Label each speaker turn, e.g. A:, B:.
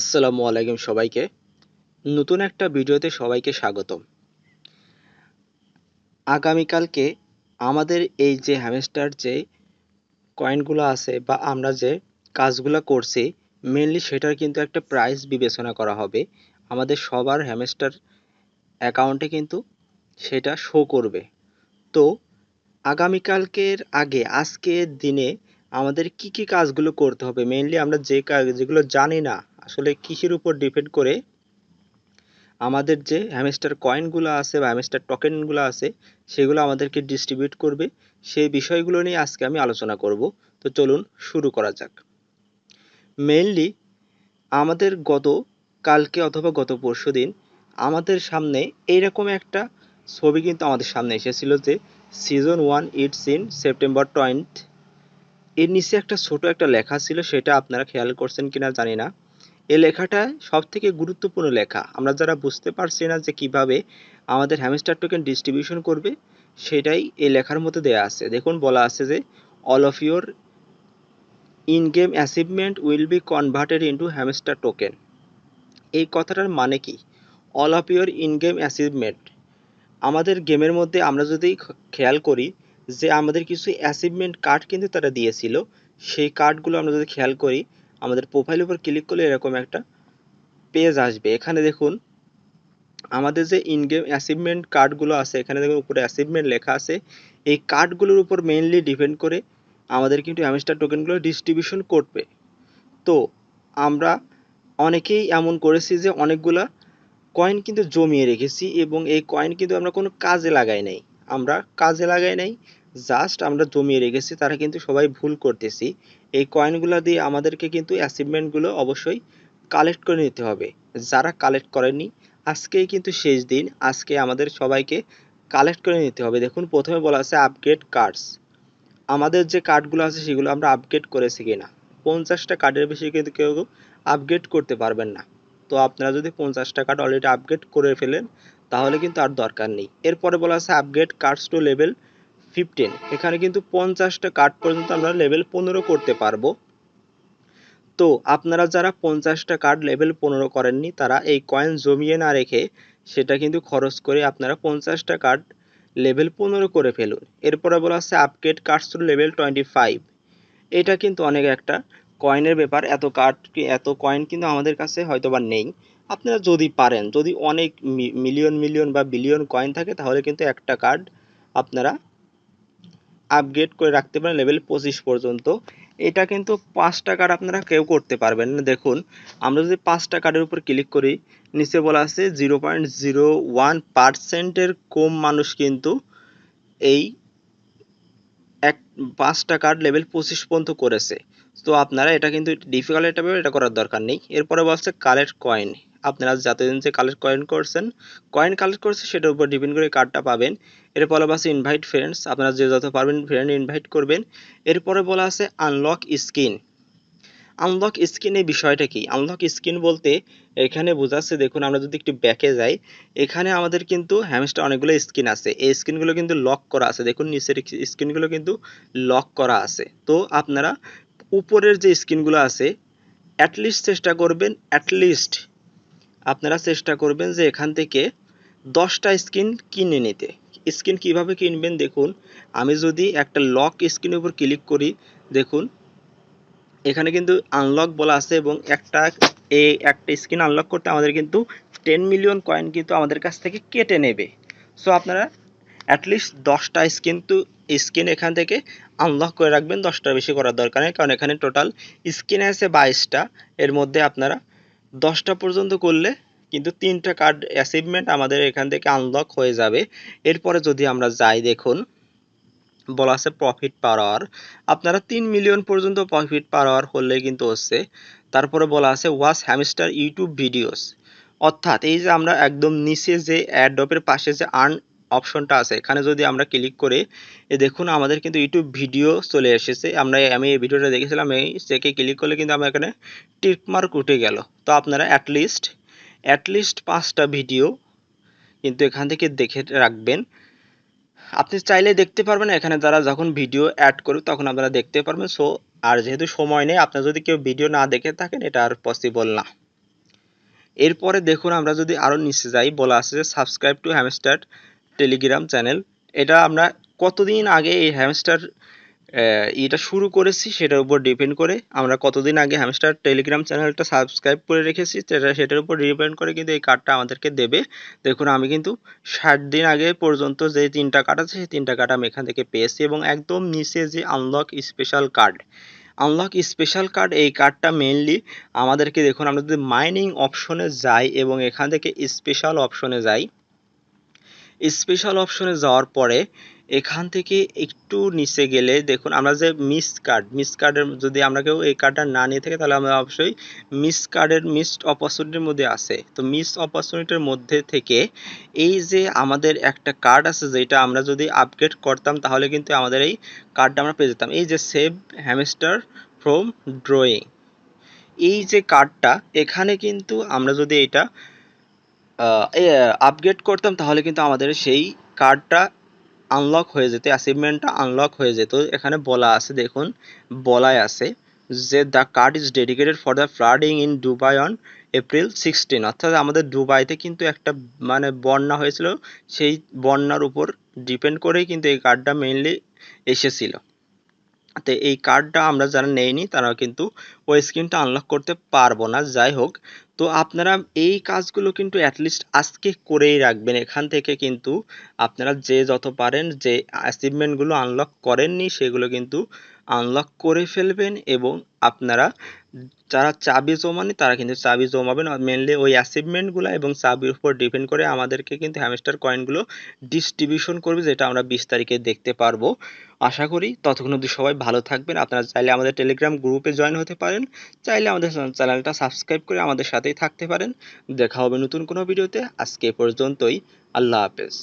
A: আসসালামু আলাইকুম সবাইকে। নতুন একটা ভিডিওতে সবাইকে স্বাগতম। আগামীকালকে আমাদের এই যে হ্যামস্টার যে কয়েনগুলো আছে বা আমরা যে কাজগুলো করছি মেনলি সেটার কিন্তু একটা প্রাইস বিবেচনা করা হবে। আমাদের সবার হ্যামস্টার অ্যাকাউন্টে কিন্তু সেটা শো করবে। তো আগামীকালকের আগে, আজকের দিনে আমাদের কি কি কাজগুলো করতে হবে? মেইনলি আমরা যে কাজ, যেগুলো জানি না আসলে কিসের উপর ডিপেন্ড করে? আমাদের যে হ্যামস্টার কয়েনগুলো আছে বা হ্যামস্টার টোকেনগুলো আছে, সেগুলো আমাদেরকে ডিস্ট্রিবিউট করবে। সেই বিষয়গুলো নিয়ে আজকে আমি আলোচনা করব। তো চলুন শুরু করা যাক। মেইনলি আমাদের গত কালকে অথবা গত পরশু দিন আমাদের সামনে এইরকম একটা ছবি কিন্তু আমাদের সামনে এসেছিল যে season one it's in September twenty এর নিচে একটা ছোট একটা লেখা ছিল, সেটা আপনারা খেয়াল করছেন কিনা জানি না। এই লেখাটা সব থেকে গুরুত্বপূর্ণ লেখা। আমরা যারা বুঝতে পারছি না যে কীভাবে আমাদের হ্যামস্টার টোকেন ডিস্ট্রিবিউশন করবে, সেটাই এই লেখার মধ্যে দেয়া আছে। দেখুন, বলা আছে যে all of your in game achievement will be converted into hamster token এই কথাটার মানে কি? All of your in game achievement আমাদের গেমের মধ্যে আমরা যদি খেয়াল করি যে আমাদের কিছু অ্যাচিভমেন্ট কার্ড কিন্তু তারা দিয়েছিল, সেই কার্ডগুলো আমরা যদি খেয়াল করি আমাদের প্রোফাইল উপর ক্লিক করলে এরকম একটা পেজ আসবে। এখানে দেখুন, আমাদের যে ইন গেম অ্যাচিভমেন্ট কার্ডগুলো আছে, এখানে দেখুন উপরে অ্যাচিভমেন্ট লেখা আছে। এই কার্ডগুলোর উপর মেইনলি ডিপেন্ড করে আমাদের কিন্তু হ্যামস্টার টোকেনগুলো ডিস্ট্রিবিউশন করবে। তো, আমরা অনেকেই এমন করেছি যে অনেকগুলা কয়েন কিন্তু জমিয়ে রেখেছি এবং এই কয়েন কিন্তু আমরা কোনো কাজে লাগাই নাই। আমরা কাজে লাগাই নাই জাস্ট আমরা জমিয়ে রেখেছি, তারা কিন্তু সবাই ভুল করতেছি। এই কয়েনগুলো দিয়ে আমাদেরকে কিন্তু অ্যাচিভমেন্টগুলো অবশ্যই কালেক্ট করে নিতে হবে। যারা কালেক্ট করেনি আজকেই কিন্তু শেষ দিন। আজকে আমাদের সবাইকে কালেক্ট করে নিতে হবে। দেখুন, প্রথমে বলা আছে আপগ্রেড কার্ডস আমাদের যে কার্ডগুলো আছে, সেগুলো আমরা আপগ্রেড করেছি কিনা? পঞ্চাশটা কার্ডের বেশি কিন্তু কেউ আপগ্রেড করতে পারবেন না। তো আপনারা যদি পঞ্চাশটা কার্ড অলরেডি আপগ্রেড করে ফেলেন, তাহলে কিন্তু আর দরকার নেই। এরপরে বলা আছে upgrade cards to level fifteen এখানে কিন্তু পঞ্চাশটা কার্ড পর্যন্ত আমরা লেভেল পনেরো করতে পারব। তো আপনারা যারা পঞ্চাশটা কার্ড লেভেল পনেরো করেননি, তারা এই কয়েন জমিয়ে না রেখে সেটা কিন্তু খরচ করে আপনারা পঞ্চাশটা কার্ড লেভেল পনেরো করে ফেলুন। এরপরে বলা আছে upgrade cards to level twenty five এটা কিন্তু অনেক একটা কয়েনের ব্যাপার। এত কার্ড এত কয়েন কিন্তু আমাদের কাছে হয়তো বা নেই। আপনারা যদি পারেন, যদি অনেক মিলিয়ন মিলিয়ন বা বিলিয়ন কয়েন থাকে, তাহলে কিন্তু একটা কার্ড আপনারা আপগ্রেড করে রাখতে পারেন লেভেল পঁচিশ পর্যন্ত। এটা কিন্তু পাঁচটা কার্ড আপনারা কেউ করতে পারবেন না। দেখুন, আমরা যদি পাঁচটা কার্ডের উপর ক্লিক করি, নিচে বলা আছে জিরো পয়েন্ট জিরো ওয়ান পার্সেন্টের কম মানুষ কিন্তু এই এক পাঁচটা কার্ড লেভেল পঁচিশ পর্যন্ত করেছে। তো আপনারা এটা কিন্তু ডিফিকাল্ট এটা এটা করার দরকার নেই। এরপরে বলছে কালেক্ট কয়েন আপনারা যতদিন যে কালেক্ট কয়েন করছেন কয়েন কালেক্ট করছে সেটার উপর ডিপেন্ড করে কার্ডটা পাবেন। এরপরে বলা আছে ইনভাইট ফ্রেন্ডস আপনারা যে যত পারবেন ফ্রেন্ড ইনভাইট করবেন। এরপরে বলা আছে আনলক স্কিন আনলক এই বিষয়টা কি? আনলক স্কিন বলতে এখানে বোঝাচ্ছে, দেখুন আমরা যদি একটু ব্যাকে যাই, এখানে আমাদের কিন্তু হ্যামস্টার অনেকগুলো স্কিন আছে। এই স্কিনগুলো কিন্তু লক করা আছে। দেখুন নিচের স্ক্রিনগুলো কিন্তু লক করা আছে। তো আপনারা উপরের যে স্কিনগুলো আছে অ্যাটলিস্ট চেষ্টা করবেন অ্যাটলিস্ট আপনারা চেষ্টা করবেন যে এখান থেকে দশটা স্কিন কিনে নিতে। স্কিন কীভাবে কিনবেন দেখুন। আমি যদি একটা লক স্ক্রিনের উপর ক্লিক করি, দেখুন। এখানে কিন্তু আনলক বলা আছে এবং একটা এই একটা স্ক্রিন আনলক করতে আমাদের কিন্তু টেন মিলিয়ন কয়েন কিন্তু আমাদের কাছ থেকে কেটে নেবে। সো আপনারা অ্যাটলিস্ট দশটা স্কিন তো স্কিন এখান থেকে আনলক করে রাখবেন, দশটার বেশি করার দরকার নেই। কারণ এখানে টোটাল স্কিন আছে বাইশটা, এর মধ্যে আপনারা দশটা পর্যন্ত করলে কিন্তু তিনটা কার্ড অ্যাচিভমেন্ট আমাদের এখান থেকে আনলক হয়ে যাবে। এরপরে যদি আমরা যাই দেখুন, বলা আছে প্রফিট পার আওয়ার আপনারা তিন মিলিয়ন পর্যন্ত প্রফিট পার আওয়ার হলে কিন্তু হচ্ছে, তারপরে বলা আছে ওয়াচ হ্যামস্টার ইউটিউব ভিডিওস অর্থাৎ এই যে আমরা একদম নিচে যে অ্যাডপের পাশে যে আর্ন অপশনটা আছে। এখানে যদি আমরা ক্লিক করে, এ দেখুন আমাদের কিন্তু ইউটিউব ভিডিও চলে এসেছে। আমরা, আমি এই ভিডিওটা দেখেছিলাম, এই চেকে ক্লিক করলে কিন্তু আমার এখানে টিকমার্ক উঠে গেল। তো আপনারা অ্যাটলিস্ট অ্যাটলিস্ট পাঁচটা ভিডিও কিন্তু এখান থেকে দেখে রাখবেন। আপনি চাইলে দেখতে পারবেন, এখানে যারা যখন ভিডিও অ্যাড করবে, তখন আপনারা দেখতে পারবেন। সো আর যেহেতু সময় নেই, আপনার যদি কেউ ভিডিও না দেখে থাকেন, এটা আর পসিবল না। এরপরে দেখুন, আমরা যদি আরও নিচে যাই, বলা আছে যে subscribe to hamster telegram channel এটা আমরা কতদিন আগে এই হ্যামস্টার এটা শুরু করেছি সেটার উপর ডিপেন্ড করে। আমরা কতদিন আগে হ্যামস্টার টেলিগ্রাম চ্যানেলটা সাবস্ক্রাইব করে রেখেছি সেটা, সেটার উপর ডিপেন্ড করে কিন্তু এই কার্ডটা আমাদেরকে দেবে। দেখুন, আমি কিন্তু ষাট দিন আগে পর্যন্ত যে তিনটা কার্ড আছে, সেই তিনটা কার্ড আমি এখান থেকে পেয়েছি এবং একদম নিচে যে unlock special card unlock special card এই কার্ডটা মেনলি আমাদেরকে দেখুন, আমরা যদি মাইনিং অপশনে যাই এবং এখান থেকে স্পেশাল অপশনে যাই স্পেশাল অপশনে যাওয়ার পরে এখান থেকে একটু নিচে গেলে দেখুন আমরা যে মিস কার্ড মিস কার্ডের যদি আমরা কেউ এই কার্ডটা না নিয়ে থাকি তাহলে আমরা অবশ্যই মিস কার্ডের মিসড অপরচুনিটির মধ্যে আছে। তো মিস অপরচুনিটির মধ্যে থেকে এই যে আমাদের একটা কার্ড আছে যেটা আমরা যদি আপগ্রেড করতাম তাহলে কিন্তু আমাদের এই কার্ডটা আমরা পেয়ে যেতাম। এই যে সেভ হ্যামস্টার ফ্রম ড্রয়িং এই যে কার্ডটা এখানে কিন্তু আমরা যদি এটা আপগ্রেড করতাম, তাহলে কিন্তু আমাদের সেই কার্ডটা আনলক হয়ে যেত অ্যাচিভমেন্টটা আনলক হয়ে যেত। এখানে বলা আছে, দেখুন, বলাই আছে যে the card is dedicated for the flooding in Dubai on April sixteen অর্থাৎ আমাদের দুবাইতে কিন্তু একটা মানে বন্যা হয়েছিল, সেই বন্যার উপর ডিপেন্ড করেই কিন্তু এই কার্ডটা মেইনলি এসেছিল। তো এই কার্ডটা আমরা যারা নেইনি তারা কিন্তু ওই স্ক্রিনটা আনলক করতে পারব না। যাই হোক তো আপনারা এই কাজগুলো কিন্তু অ্যাটলিস্ট আজকে করেই রাখবেন। এখান থেকে কিন্তু আপনারা যে যত পারেন যে অ্যাচিভমেন্টগুলো আনলক করেননি, সেগুলো কিন্তু আনলক করে ফেলবেন এবং আপনারা যারা চাবি জমানি তারা কিন্তু চাবি জমাবেন। মেনলি ওই অ্যাচিভমেন্টগুলো এবং চাবির উপর ডিপেন্ড করে আমাদেরকে কিন্তু হ্যামস্টার কয়েনগুলো ডিস্ট্রিবিউশন করবে, যেটা আমরা বিশ তারিখে দেখতে পারব। আশা করি ততক্ষণ অবধি সবাই ভালো থাকবেন। আপনারা চাইলে আমাদের টেলিগ্রাম গ্রুপে জয়েন হতে পারেন। চাইলে আমাদের চ্যানেলটা সাবস্ক্রাইব করে আমাদের সাথেই থাকতে পারেন। দেখা হবে নতুন কোনো ভিডিওতে আজকে পর্যন্তই। আল্লাহ হাফেজ।